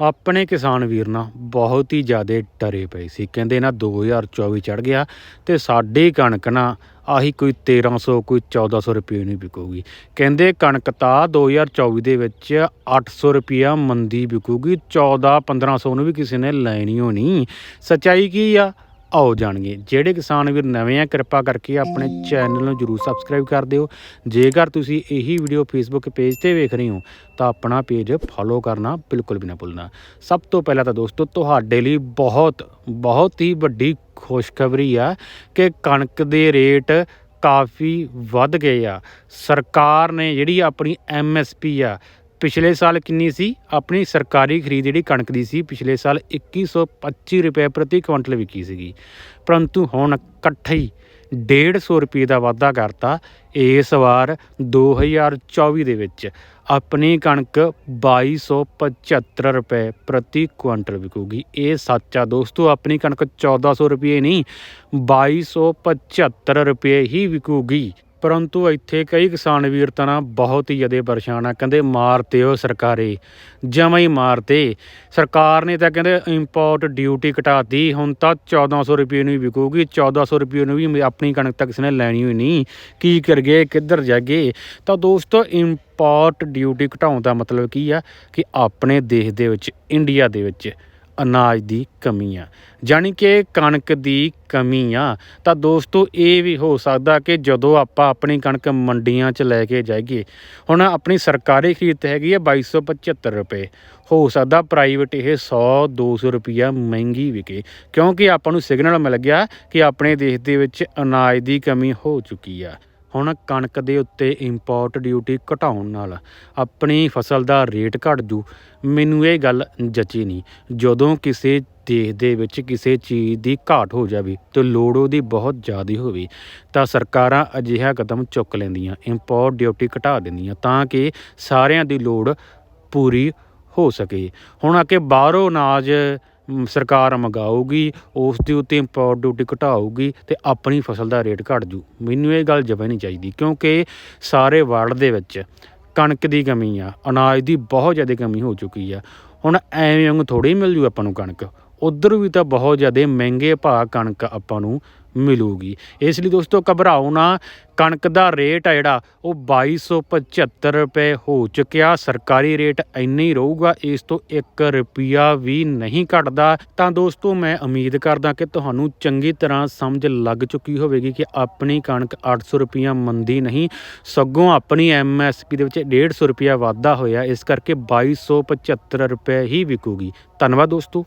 ਆਪਣੇ ਕਿਸਾਨ ਵੀਰ ਨਾ ਬਹੁਤ ਹੀ ਜ਼ਿਆਦਾ ਡਰੇ ਪਏ ਸੀ। ਕਹਿੰਦੇ ਨਾ 2024 ਚੜ ਗਿਆ ਤੇ ਸਾਡੀ ਕਣਕ ਨਾ ਆਹੀ ਕੋਈ 1300 ਕੋਈ 1400 ਰੁਪਏ ਨਹੀਂ ਵਿਕੂਗੀ। ਕਹਿੰਦੇ ਕਣਕ ਤਾਂ 2024 ਦੇ ਵਿੱਚ 800 ਰੁਪਿਆ ਮੰਦੀ ਵਿਕੂਗੀ 14 1500 ਨੂੰ ਵੀ ਕਿਸੇ ਨੇ ਲੈਣੀ ਹੋਣੀ। ਸੱਚਾਈ ਕੀ ਆ? ਆਉ ਜਾਣਗੇ। ਜਿਹੜੇ ਕਿਸਾਨ ਵੀਰ ਨਵੇਂ ਆ, ਕਿਰਪਾ ਕਰਕੇ ਆਪਣੇ ਚੈਨਲ ਨੂੰ ਜਰੂਰ ਸਬਸਕ੍ਰਾਈਬ ਕਰ ਦਿਓ। ਜੇਕਰ ਤੁਸੀਂ ਇਹੀ ਵੀਡੀਓ ਫੇਸਬੁੱਕ ਪੇਜ ਤੇ ਵੇਖ ਰਹੇ ਹੋ, ਤਾਂ ਆਪਣਾ ਪੇਜ ਫੋਲੋ ਕਰਨਾ ਬਿਲਕੁਲ ਵੀ ਨਾ ਭੁੱਲਣਾ। ਸਭ ਤੋਂ ਪਹਿਲਾਂ ਤਾਂ ਦੋਸਤੋ, ਤੁਹਾਡੇ ਲਈ ਬਹੁਤ ਬਹੁਤ ਹੀ ਵੱਡੀ ਖੁਸ਼ਖਬਰੀ ਆ ਕਿ ਕਣਕ ਦੇ ਰੇਟ ਕਾਫੀ ਵੱਧ ਗਏ ਆ। ਸਰਕਾਰ ਨੇ ਜਿਹੜੀ ਆਪਣੀ ਐਮਐਸਪੀ ਆ ਪਿਛਲੇ ਸਾਲ ਕਿੰਨੀ ਸੀ? ਆਪਣੀ ਸਰਕਾਰੀ ਖਰੀਦ ਜਿਹੜੀ ਕਣਕ ਦੀ ਸੀ, ਪਿਛਲੇ ਸਾਲ 2125 ਰੁਪਏ ਪ੍ਰਤੀ ਕੁਇੰਟਲ ਵਿਕੀ ਸੀਗੀ। ਪਰੰਤੂ ਹੁਣ ਇਕੱਠੇ ਹੀ 150 ਰੁਪਏ ਦਾ ਵਾਧਾ ਕਰਤਾ ਇਸ ਵਾਰ 2024 ਦੇ ਵਿੱਚ। ਆਪਣੀ ਕਣਕ 2275 ਰੁਪਏ ਪ੍ਰਤੀ ਕੁਇੰਟਲ ਵਿਕੂਗੀ। ਇਹ ਸੱਚ ਆ ਦੋਸਤੋ, ਆਪਣੀ ਕਣਕ 1400 ਰੁਪਏ ਨਹੀਂ 2275 ਰੁਪਏ ਹੀ ਵਿਕੂਗੀ। ਪਰੰਤੂ ਇੱਥੇ ਕਈ ਕਿਸਾਨ ਵੀਰ ਤਾਂ ਬਹੁਤ ਹੀ ਜ਼ਿਆਦਾ ਪਰੇਸ਼ਾਨ ਆ, ਕਹਿੰਦੇ ਮਾਰਤੇ ਉਹ ਸਰਕਾਰੇ, ਜਮਾਂ ਹੀ ਮਾਰਤੇ ਸਰਕਾਰ ਨੇ ਤਾਂ ਕਹਿੰਦੇ ਇੰਪੋਰਟ ਡਿਊਟੀ ਘਟਾਤੀ ਹੁਣ ਤਾਂ 1400 ਰੁਪਏ ਨੂੰ ਹੀ ਵਿਕੂਗੀ 1400 ਰੁਪਏ ਨੂੰ ਵੀ ਆਪਣੀ ਕਣਕ ਤਾਂ ਕਿਸੇ ਨੇ ਲੈਣੀ ਹੋਈ ਨਹੀਂ, ਕੀ ਕਰਗੇ ਕਿੱਧਰ ਜਾਗੇ ਤਾਂ ਦੋਸਤੋ ਇੰਪੋਰਟ ਡਿਊਟੀ ਘਟਾਉਣ ਦਾ ਮਤਲਬ ਕੀ ਆ, ਕਿ ਆਪਣੇ ਦੇਸ਼ ਦੇ ਵਿੱਚ ਇੰਡੀਆ ਦੇ ਵਿੱਚ ਅਨਾਜ ਦੀ ਕਮੀ ਆ। ਜਾਣੀ ਕਿ ਕਣਕ ਦੀ ਕਮੀ ਆ। ਤਾਂ ਦੋਸਤੋ, ਇਹ ਵੀ ਹੋ ਸਕਦਾ ਕਿ ਜਦੋਂ ਆਪਾਂ ਆਪਣੀ ਕਣਕ ਮੰਡੀਆਂ 'ਚ ਲੈ ਕੇ ਜਾਈਏ, ਹੁਣ ਆਪਣੀ ਸਰਕਾਰੀ ਖਰੀਦ ਹੈਗੀ ਆ 2275 ਰੁਪਏ। ਹੋ ਸਕਦਾ ਪ੍ਰਾਈਵੇਟ ਇਹ 100 200 ਰੁਪਿਆ ਮਹਿੰਗੀ ਵਿਕੇ, ਕਿਉਂਕਿ ਆਪਾਂ ਨੂੰ ਸਿਗਨਲ ਮਿਲ ਗਿਆ ਕਿ ਆਪਣੇ ਦੇਸ਼ ਦੇ ਵਿੱਚ ਅਨਾਜ ਦੀ ਕਮੀ ਹੋ ਚੁੱਕੀ ਆ। ਹੁਣ ਕਣਕ ਦੇ ਉੱਤੇ ਇੰਪੋਰਟ ਡਿਊਟੀ ਘਟਾਉਣ ਨਾਲ ਆਪਣੀ ਫਸਲ ਦਾ ਰੇਟ ਘਟ ਜੂ। ਮੈਨੂੰ ਇਹ ਗੱਲ ਜਚੀ ਨਹੀਂ। ਜਦੋਂ ਕਿਸੇ ਦੇਸ਼ ਦੇ ਵਿੱਚ ਕਿਸੇ ਚੀਜ਼ ਦੀ ਘਾਟ ਹੋ ਜਾਵੇ ਤੇ ਲੋੜ ਉਹਦੀ ਬਹੁਤ ਜ਼ਿਆਦਾ ਹੋਵੇ, ਤਾਂ ਸਰਕਾਰਾਂ ਅਜਿਹਾ ਕਦਮ ਚੁੱਕ ਲੈਂਦੀਆਂ ਇੰਪੋਰਟ ਡਿਊਟੀ ਘਟਾ ਦਿੰਦੀਆਂ, ਤਾਂ ਕਿ ਸਾਰਿਆਂ ਦੀ ਲੋੜ ਪੂਰੀ ਹੋ ਸਕੇ। ਹੁਣ ਆ ਕੇ ਬਾਹਰੋਂ ਅਨਾਜ ਸਰਕਾਰ ਮੰਗਾਊਗੀ, ਉਸ ਦੇ ਉੱਤੇ ਇੰਪੋਰਟ ਡਿਊਟੀ ਘਟਾਊਗੀ ਤੇ ਆਪਣੀ ਫਸਲ ਦਾ ਰੇਟ ਘਟ ਜੂ। ਮੈਨੂੰ ਇਹ ਗੱਲ ਜਮੇ ਨਹੀਂ ਚਾਹੀਦੀ, ਕਿਉਂਕਿ ਸਾਰੇ ਵਰਲਡ ਦੇ ਵਿੱਚ ਕਣਕ ਦੀ ਕਮੀ ਆ, ਅਨਾਜ ਦੀ ਬਹੁਤ ਜ਼ਿਆਦਾ ਕਮੀ ਹੋ ਚੁੱਕੀ ਆ। ਹੁਣ ਐਵੇਂ ਵਾਂਗੂ ਥੋੜੀ ਮਿਲ ਜੂ ਆਪਾਂ ਨੂੰ ਕਣਕ, ਉਧਰ ਵੀ ਤਾਂ ਬਹੁਤ ਜ਼ਿਆਦਾ ਮਹਿੰਗੇ ਭਾਅ ਕਣਕ ਆਪਾਂ ਨੂੰ ਮਿਲੂਗੀ। ਇਸ ਲਈ ਦੋਸਤੋ ਘਬਰਾਓ ਨਾ, ਕਣਕ ਦਾ ਰੇਟ ਆ ਜਿਹੜਾ, ਉਹ 2275 ਰੁਪਏ ਹੋ ਚੁੱਕਿਆ। ਸਰਕਾਰੀ ਰੇਟ ਇੰਨਾ ਹੀ ਰਹੂਗਾ, ਇਸ ਤੋਂ 1 ਰੁਪਿਆ ਵੀ ਨਹੀਂ ਘਟਦਾ। ਤਾਂ ਦੋਸਤੋ ਮੈਂ ਉਮੀਦ ਕਰਦਾ ਕਿ ਤੁਹਾਨੂੰ ਚੰਗੀ ਤਰ੍ਹਾਂ ਸਮਝ ਲੱਗ ਚੁੱਕੀ ਹੋਵੇਗੀ ਕਿ ਆਪਣੀ ਕਣਕ 800 ਰੁਪਿਆ ਮੰਦੀ ਨਹੀਂ, ਸਗੋਂ ਆਪਣੀ ਐਮਐਸਪੀ ਦੇ ਵਿੱਚ 150 ਰੁਪਿਆ ਵਾਧਾ ਹੋਇਆ। ਇਸ ਕਰਕੇ 2275 ਰੁਪਏ ਹੀ ਵਿਕੂਗੀ। ਧੰਨਵਾਦ ਦੋਸਤੋ।